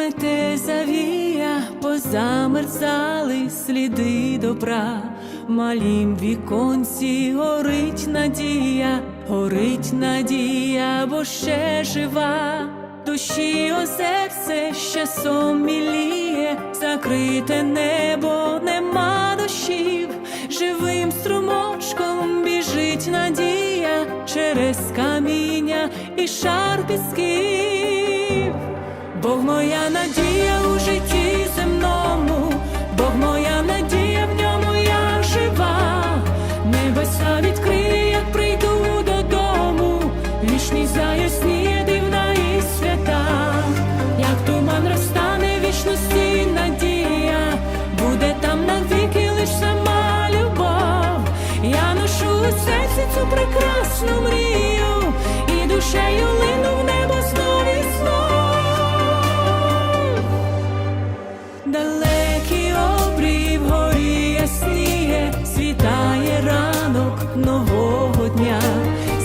мете завія, позамерзали сліди добра, малім віконці горить надія, горить надія, бо ще жива. Душі озерце ще сон міліє, закрите небо, нема дощів, живим струмочком біжить надія через каміння і шар пісків. Бог моя надія у житті земному, Бог моя надія в ньому я жива, небеса відкриє, як прийду додому, вічний заясніє дивна і свята, як туман розтане вічності надія, буде там навіки лиш сама любов. Я ношу у серці цю прекрасну мрію, і душею ранок нового дня,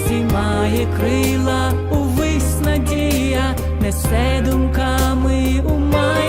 сімає крила увись надія, несе думками у майбутнє.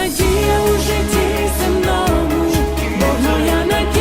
надія у житті земному, Бог моя надія.